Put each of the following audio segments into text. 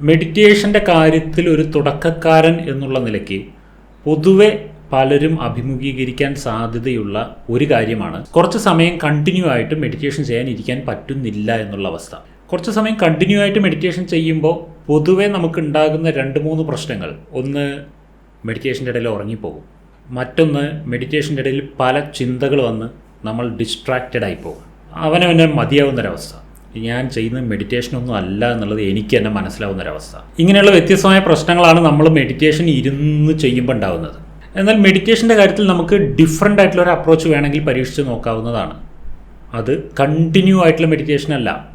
മെഡിറ്റേഷന്റെ കാര്യത്തിൽ ഒരു തുടക്കക്കാരൻ എന്നുള്ള നിലയ്ക്ക് പൊതുവെ പലരും അഭിമുഖീകരിക്കാൻ സാധ്യതയുള്ള ഒരു കാര്യമാണ്. കുറച്ച് സമയം കണ്ടിന്യൂ ആയിട്ട് മെഡിറ്റേഷൻ ചെയ്യാൻ ഇരിക്കാൻ പറ്റുന്നില്ല എന്നുള്ള അവസ്ഥ. കുറച്ച് സമയം കണ്ടിന്യൂ ആയിട്ട് മെഡിറ്റേഷൻ ചെയ്യുമ്പോൾ പൊതുവെ നമുക്ക് ഉണ്ടാകുന്ന രണ്ട് മൂന്ന് പ്രശ്നങ്ങൾ. ഒന്ന് മെഡിറ്റേഷന്റെ ഇടയിൽ ഉറങ്ങിപ്പോകും. മറ്റൊന്ന് മെഡിറ്റേഷന്റെ ഇടയിൽ പല ചിന്തകൾ വന്ന് നമ്മൾ ഡിസ്ട്രാക്റ്റഡ് ആയി പോകും. അവനവനെ മതിയാവുന്നൊരവസ്ഥ. ഞാൻ ചെയ്യുന്ന മെഡിറ്റേഷൻ ഒന്നും അല്ല എന്നുള്ളത് എനിക്ക് തന്നെ മനസ്സിലാവുന്ന ഒരവസ്ഥ. ഇങ്ങനെയുള്ള വ്യത്യസ്തമായ പ്രശ്നങ്ങളാണ് നമ്മൾ മെഡിറ്റേഷൻ ഇരുന്ന് ചെയ്യുമ്പോൾ ഉണ്ടാകുന്നത് എന്നാൽ മെഡിറ്റേഷന്റെ കാര്യത്തിൽ നമുക്ക് ഡിഫറെന്റ് ആയിട്ടുള്ള ഒരു അപ്രോച്ച് വേണമെങ്കിൽ പരീക്ഷിച്ച് നോക്കാവുന്നതാണ്. അത് കണ്ടിന്യൂ ആയിട്ടുള്ള മെഡിറ്റേഷൻ അല്ല.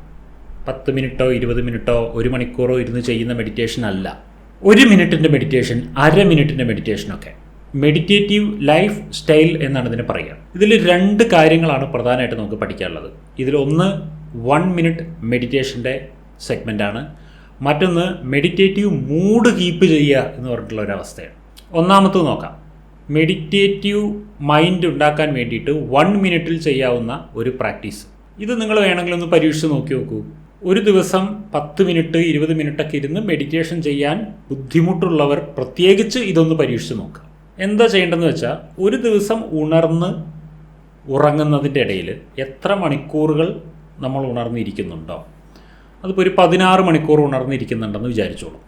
പത്ത് മിനിറ്റോ ഇരുപത് മിനിറ്റോ ഒരു മണിക്കൂറോ ഇരുന്ന് ചെയ്യുന്ന മെഡിറ്റേഷൻ അല്ല. ഒരു മിനിറ്റിന്റെ മെഡിറ്റേഷൻ അര മിനിറ്റിന്റെ മെഡിറ്റേഷനൊക്കെ മെഡിറ്റേറ്റീവ് ലൈഫ് സ്റ്റൈൽ എന്നാണ് ഇതിനെ പറയുക. ഇതിൽ രണ്ട് കാര്യങ്ങളാണ് പ്രധാനമായിട്ട് നമുക്ക് പഠിക്കാനുള്ളത്. ഇതിലൊന്ന് വൺ മിനിറ്റ് മെഡിറ്റേഷന്റെ സെഗ്മെന്റാണ് മറ്റൊന്ന് മെഡിറ്റേറ്റീവ് മൂഡ് കീപ്പ് ചെയ്യുക എന്ന് പറഞ്ഞിട്ടുള്ള ഒരു അവസ്ഥയാണ് ഒന്നാമത്തത് നോക്കാം. മെഡിറ്റേറ്റീവ് മൈൻഡ് ഉണ്ടാക്കാൻ വേണ്ടിയിട്ട് വൺ മിനിറ്റിൽ ചെയ്യാവുന്ന ഒരു പ്രാക്ടീസ്. ഇത് നിങ്ങൾ വേണമെങ്കിൽ ഒന്ന് പരീക്ഷിച്ച് നോക്കി നോക്കൂ. ഒരു ദിവസം പത്ത് മിനിറ്റ് ഇരുപത് മിനിറ്റൊക്കെ ഇരുന്ന് മെഡിറ്റേഷൻ ചെയ്യാൻ ബുദ്ധിമുട്ടുള്ളവർ പ്രത്യേകിച്ച് ഇതൊന്ന് പരീക്ഷിച്ച് നോക്കുക. എന്താ ചെയ്യേണ്ടതെന്ന് വെച്ചാൽ ഒരു ദിവസം ഉണർന്ന് ഉറങ്ങുന്നതിന്റെ ഇടയിൽ എത്ര മണിക്കൂറുകൾ നമ്മൾ ഉണർന്നിരിക്കുന്നുണ്ടോ? അതിപ്പോൾ ഒരു പതിനാറ് മണിക്കൂർ ഉണർന്നിരിക്കുന്നുണ്ടെന്ന് വിചാരിച്ചോളൂ.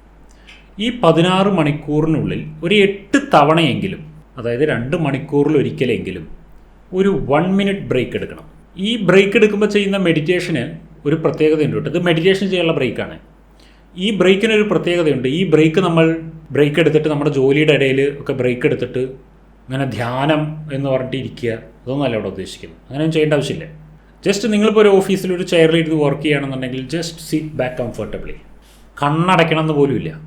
ഈ പതിനാറ് മണിക്കൂറിനുള്ളിൽ ഒരു എട്ട് തവണയെങ്കിലും അതായത് രണ്ട് മണിക്കൂറിൽ ഒരിക്കലെങ്കിലും ഒരു വൺ മിനിറ്റ് ബ്രേക്ക് എടുക്കണം. ഈ ബ്രേക്ക് എടുക്കുമ്പോൾ ചെയ്യുന്ന മെഡിറ്റേഷന് ഒരു പ്രത്യേകതയുണ്ട് കേട്ടോ. ഇത് മെഡിറ്റേഷൻ ചെയ്യാനുള്ള ബ്രേക്കാണ്. ഈ ബ്രേക്കിന് ഒരു പ്രത്യേകതയുണ്ട്. ഈ ബ്രേക്ക് നമ്മൾ ബ്രേക്ക് എടുത്തിട്ട് നമ്മുടെ ജോലിയുടെ ഇടയിൽ ഒക്കെ ബ്രേക്ക് എടുത്തിട്ട് ഇങ്ങനെ ധ്യാനം എന്ന് പറഞ്ഞിട്ട് ഇരിക്കുക അതൊന്നും അല്ല ഇവിടെ ഉദ്ദേശിക്കുന്നത്. അങ്ങനെയൊന്നും ചെയ്യേണ്ട ആവശ്യമില്ല. ജസ്റ്റ് നിങ്ങളിപ്പോൾ ഒരു ഓഫീസിൽ ഒരു ചെയറിൽ ഇരുന്ന് വർക്ക് ചെയ്യുകയാണെന്നുണ്ടെങ്കിൽ ജസ്റ്റ് സീറ്റ് ബാക്ക് കംഫർട്ടബിളി കണ്ണടയ്ക്കണം എന്ന് പോലും ഇല്ല.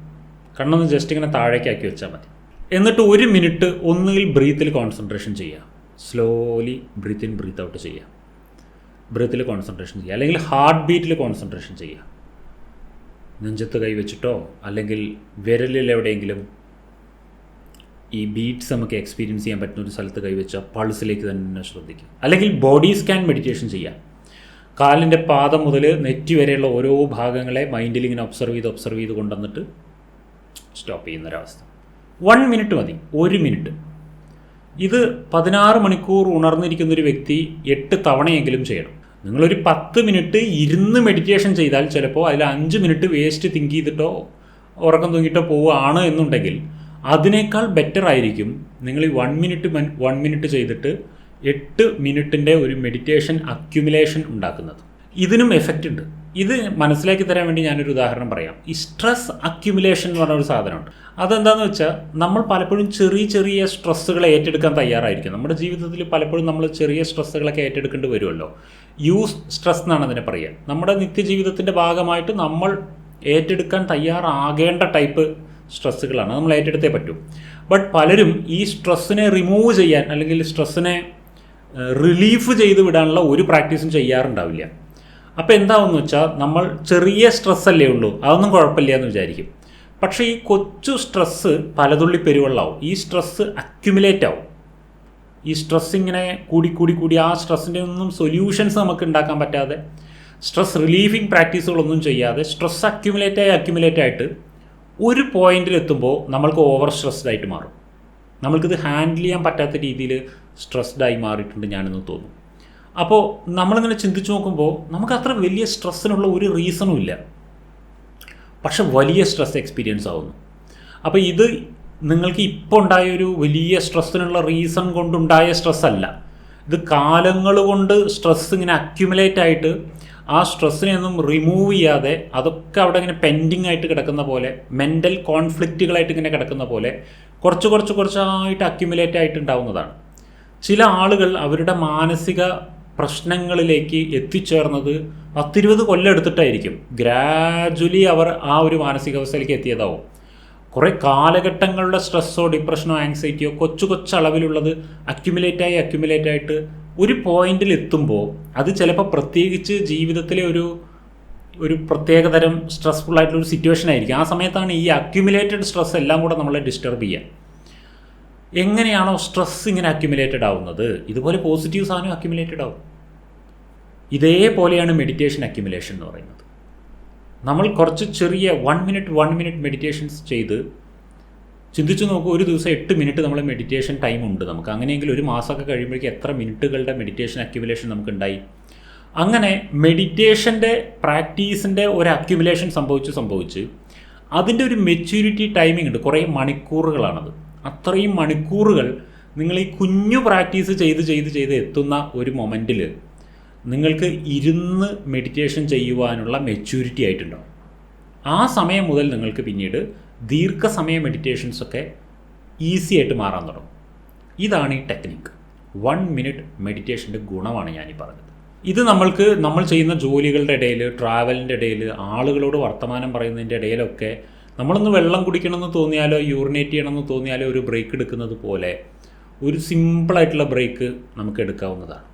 കണ്ണൊന്ന് ജസ്റ്റ് ഇങ്ങനെ താഴേക്കാക്കി വെച്ചാൽ മതി. എന്നിട്ട് ഒരു മിനിറ്റ് ഒന്നുകിൽ ബ്രീത്തിൽ കോൺസെൻട്രേഷൻ ചെയ്യുക. Slowly breathe in breathe out ചെയ്യുക. ബ്രീത്തിൽ കോൺസെൻട്രേഷൻ ചെയ്യുക. അല്ലെങ്കിൽ ഹാർട്ട് ബീറ്റിൽ കോൺസെൻട്രേഷൻ ചെയ്യുക. നെഞ്ചത്ത് കൈവച്ചിട്ടോ അല്ലെങ്കിൽ വിരലിൽ എവിടെയെങ്കിലും ഈ ബീറ്റ്സ് നമുക്ക് എക്സ്പീരിയൻസ് ചെയ്യാൻ പറ്റുന്ന ഒരു സ്ഥലത്ത് കൈവച്ച പൾസിലേക്ക് തന്നെ ശ്രദ്ധിക്കുക. അല്ലെങ്കിൽ ബോഡി സ്കാൻ മെഡിറ്റേഷൻ ചെയ്യാം കാലിന്റെ പാദം മുതൽ നെറ്റി വരെയുള്ള ഓരോ ഭാഗങ്ങളെ മൈൻഡിൽ ഇങ്ങനെ ഒബ്സർവ് ചെയ്ത് ഒബ്സർവ് ചെയ്ത് കൊണ്ടുവന്നിട്ട് സ്റ്റോപ്പ് ചെയ്യുന്ന ചെയ്യുന്നൊരവസ്ഥ. വൺ മിനിറ്റ് മതി. ഒരു മിനിറ്റ് ഇത് പതിനാറ് മണിക്കൂർ ഉണർന്നിരിക്കുന്ന ഒരു വ്യക്തി എട്ട് തവണയെങ്കിലും ചെയ്യണം. നിങ്ങളൊരു പത്ത് മിനിറ്റ് ഇരുന്ന് മെഡിറ്റേഷൻ ചെയ്താൽ ചിലപ്പോൾ അതിൽ അഞ്ച് മിനിറ്റ് വേസ്റ്റ് തിങ്ക് ചെയ്തിട്ടോ ഉറക്കം തൂങ്ങിയിട്ടോ പോവുകയാണ് എന്നുണ്ടെങ്കിൽ അതിനേക്കാൾ ബെറ്റർ ആയിരിക്കും നിങ്ങൾ ഈ വൺ മിനിറ്റ് വൺ മിനിറ്റ് ചെയ്തിട്ട് എട്ട് മിനിറ്റിന്റെ ഒരു മെഡിറ്റേഷൻ അക്യുമുലേഷൻ ഉണ്ടാക്കുന്നത്. ഇതിനും എഫക്റ്റ് ഉണ്ട്. ഇത് മനസ്സിലാക്കി തരാൻ വേണ്ടി ഞാനൊരു ഉദാഹരണം പറയാം. ഈ സ്ട്രെസ് അക്യുമുലേഷൻ എന്ന് പറഞ്ഞ ഒരു സാധനമുണ്ട്. അതെന്താണെന്ന് വെച്ചാൽ നമ്മൾ പലപ്പോഴും ചെറിയ ചെറിയ സ്ട്രെസ്സുകൾ ഏറ്റെടുക്കാൻ തയ്യാറായിരിക്കും. നമ്മുടെ ജീവിതത്തിൽ പലപ്പോഴും നമ്മൾ ചെറിയ സ്ട്രെസ്സുകളൊക്കെ ഏറ്റെടുക്കേണ്ടി വരുമല്ലോ. യൂസ് സ്ട്രെസ് എന്നാണ് അതിനെ പറയുക. നമ്മുടെ നിത്യജീവിതത്തിന്റെ ഭാഗമായിട്ട് നമ്മൾ ഏറ്റെടുക്കാൻ തയ്യാറാകേണ്ട ടൈപ്പ് സ്ട്രെസ്സുകളാണ്. നമ്മൾ ഏറ്റെടുത്തേ പറ്റൂ. ബട്ട് പലരും ഈ സ്ട്രെസ്സിനെ റിമൂവ് ചെയ്യാൻ അല്ലെങ്കിൽ സ്ട്രെസ്സിനെ റിലീഫ് ചെയ്ത് വിടാനുള്ള ഒരു പ്രാക്ടീസും ചെയ്യാറുണ്ടാവില്ല. അപ്പോൾ എന്താവെന്ന് വെച്ചാൽ നമ്മൾ ചെറിയ സ്ട്രെസ് അല്ലേ ഉള്ളൂ. അതൊന്നും കുഴപ്പമില്ല എന്ന് വിചാരിക്കും. പക്ഷേ ഈ കൊച്ചു സ്ട്രെസ്സ് പലതുള്ളി പെരുവെള്ളാവും. ഈ സ്ട്രെസ്സ് അക്യുമുലേറ്റ് ആവും. ഈ സ്ട്രെസ് ഇങ്ങനെ കൂടി കൂടി കൂടി ആ സ്ട്രെസ്സിന്റെ ഒന്നും സൊല്യൂഷൻസ് നമുക്ക് ഉണ്ടാക്കാൻ പറ്റാതെ സ്ട്രെസ് റിലീഫിങ് പ്രാക്ടീസുകളൊന്നും ചെയ്യാതെ സ്ട്രെസ് അക്യുമുലേറ്റ് ആയി അക്യുമുലേറ്റ് ആയിട്ട് ഒരു പോയിന്റിൽ എത്തുമ്പോൾ നമ്മൾക്ക് ഓവർ സ്ട്രെസ്ഡ് ആയിട്ട് മാറും. നമ്മൾക്കിത് ഹാൻഡിൽ ചെയ്യാൻ പറ്റാത്ത രീതിയിൽ സ്ട്രെസ്ഡ് ആയി മാറിയിട്ടുണ്ട് ഞാനെന്ന് തോന്നുന്നു അപ്പോൾ നമ്മളിങ്ങനെ ചിന്തിച്ച് നോക്കുമ്പോൾ നമുക്ക് അത്ര വലിയ സ്ട്രെസ്സിനുള്ള ഒരു റീസണും ഇല്ല. പക്ഷെ വലിയ സ്ട്രെസ് എക്സ്പീരിയൻസ് ആവുന്നു. അപ്പോൾ ഇത് നിങ്ങൾക്ക് ഇപ്പോൾ ഉണ്ടായ ഒരു വലിയ സ്ട്രെസ്സിനുള്ള റീസൺ കൊണ്ടുണ്ടായ സ്ട്രെസ് അല്ല. ഇത് കാലങ്ങൾ കൊണ്ട് സ്ട്രെസ് ഇങ്ങനെ അക്യുമുലേറ്റ് ആയിട്ട് ആ സ്ട്രെസ്സിനെ ഒന്നും റിമൂവ് ചെയ്യാതെ അതൊക്കെ അവിടെ ഇങ്ങനെ പെൻഡിങ് ആയിട്ട് കിടക്കുന്ന പോലെ മെന്റൽ കോൺഫ്ലിക്റ്റുകളായിട്ട് ഇങ്ങനെ കിടക്കുന്ന പോലെ കുറച്ച് കുറച്ച് കുറച്ചായിട്ട് അക്യുമുലേറ്റ് ആയിട്ട് ഉണ്ടാവുന്നതാണ് ചില ആളുകൾ അവരുടെ മാനസിക പ്രശ്നങ്ങളിലേക്ക് എത്തിച്ചേർന്നത് പത്തിരുപത് കൊല്ലം എടുത്തിട്ടായിരിക്കും. ഗ്രാജുവലി അവർ ആ ഒരു മാനസികാവസ്ഥയിലേക്ക് എത്തിയതാവും. കുറേ കാലഘട്ടങ്ങളുടെ സ്ട്രെസ്സോ ഡിപ്രഷനോ ആങ്സൈറ്റിയോ കൊച്ചു കൊച്ചളവിലുള്ളത് അക്യുമുലേറ്റായി അക്യുമുലേറ്റ് ആയിട്ട് ഒരു പോയിന്റിൽ എത്തുമ്പോൾ അത് ചിലപ്പോൾ പ്രത്യേകിച്ച് ജീവിതത്തിലെ ഒരു ഒരു പ്രത്യേകതരം സ്ട്രെസ്ഫുൾ ആയിട്ടുള്ള ഒരു സിറ്റുവേഷൻ ആയിരിക്കും. ആ സമയത്താണ് ഈ അക്യുമുലേറ്റഡ് സ്ട്രെസ് എല്ലാം കൂടെ നമ്മളെ ഡിസ്റ്റർബ് ചെയ്യുക എങ്ങനെയാണോ സ്ട്രെസ് ഇങ്ങനെ അക്യുമുലേറ്റഡ് ആവുന്നത്? ഇതുപോലെ പോസിറ്റീവ് സാധനം അക്യുമുലേറ്റഡ് ആവും. ഇതേപോലെയാണ് മെഡിറ്റേഷൻ അക്യുമുലേഷൻ എന്ന് പറയുന്നത്. നമ്മൾ കുറച്ച് ചെറിയ one minute one minute meditations ചെയ്ത് ചിന്തിച്ചു നോക്കുക ഒരു ദിവസം എട്ട് മിനിറ്റ് നമ്മൾ മെഡിറ്റേഷൻ ടൈം ഉണ്ട് നമുക്ക്. അങ്ങനെയെങ്കിൽ ഒരു മാസമൊക്കെ കഴിയുമ്പോഴേക്കും എത്ര മിനിറ്റുകളുടെ മെഡിറ്റേഷൻ അക്യുമുലേഷൻ നമുക്ക് ഉണ്ടായി അങ്ങനെ മെഡിറ്റേഷന്റെ പ്രാക്ടീസിന്റെ ഒരു അക്യുമുലേഷൻ സംഭവിച്ച് സംഭവിച്ച് അതിന്റെ ഒരു മെച്യൂരിറ്റി ടൈമിംഗ് ഉണ്ട്. കുറേ മണിക്കൂറുകളാണത്. അത്രയും മണിക്കൂറുകൾ നിങ്ങൾ ഈ കുഞ്ഞു പ്രാക്ടീസ് ചെയ്ത് ചെയ്ത് ചെയ്ത് എത്തുന്ന ഒരു മൊമെന്റിൽ നിങ്ങൾക്ക് ഇരുന്ന് മെഡിറ്റേഷൻ ചെയ്യുവാനുള്ള മെച്യൂരിറ്റി ആയിട്ടുണ്ടാവും. ആ സമയം മുതൽ നിങ്ങൾക്ക് പിന്നീട് ദീർഘസമയ മെഡിറ്റേഷൻസൊക്കെ ഈസി ആയിട്ട് മാറാൻ തുടങ്ങും. ഇതാണ് ഈ ടെക്നിക്ക് വൺ മിനിറ്റ് മെഡിറ്റേഷന്റെ ഗുണമാണ് ഞാനീ പറഞ്ഞത്. ഇത് നമ്മൾക്ക് നമ്മൾ ചെയ്യുന്ന ജോലികളുടെ ഇടയിൽ ട്രാവലിന്റെ ഇടയിൽ ആളുകളോട് വർത്തമാനം പറയുന്നതിന്റെ ഇടയിലൊക്കെ നമ്മളൊന്ന് വെള്ളം കുടിക്കണമെന്ന് തോന്നിയാലോ യൂറിനേറ്റ് ചെയ്യണമെന്ന് തോന്നിയാലോ ഒരു ബ്രേക്ക് എടുക്കുന്നത് പോലെ ഒരു സിമ്പിളായിട്ടുള്ള ബ്രേക്ക് നമുക്ക് എടുക്കാവുന്നതാണ്.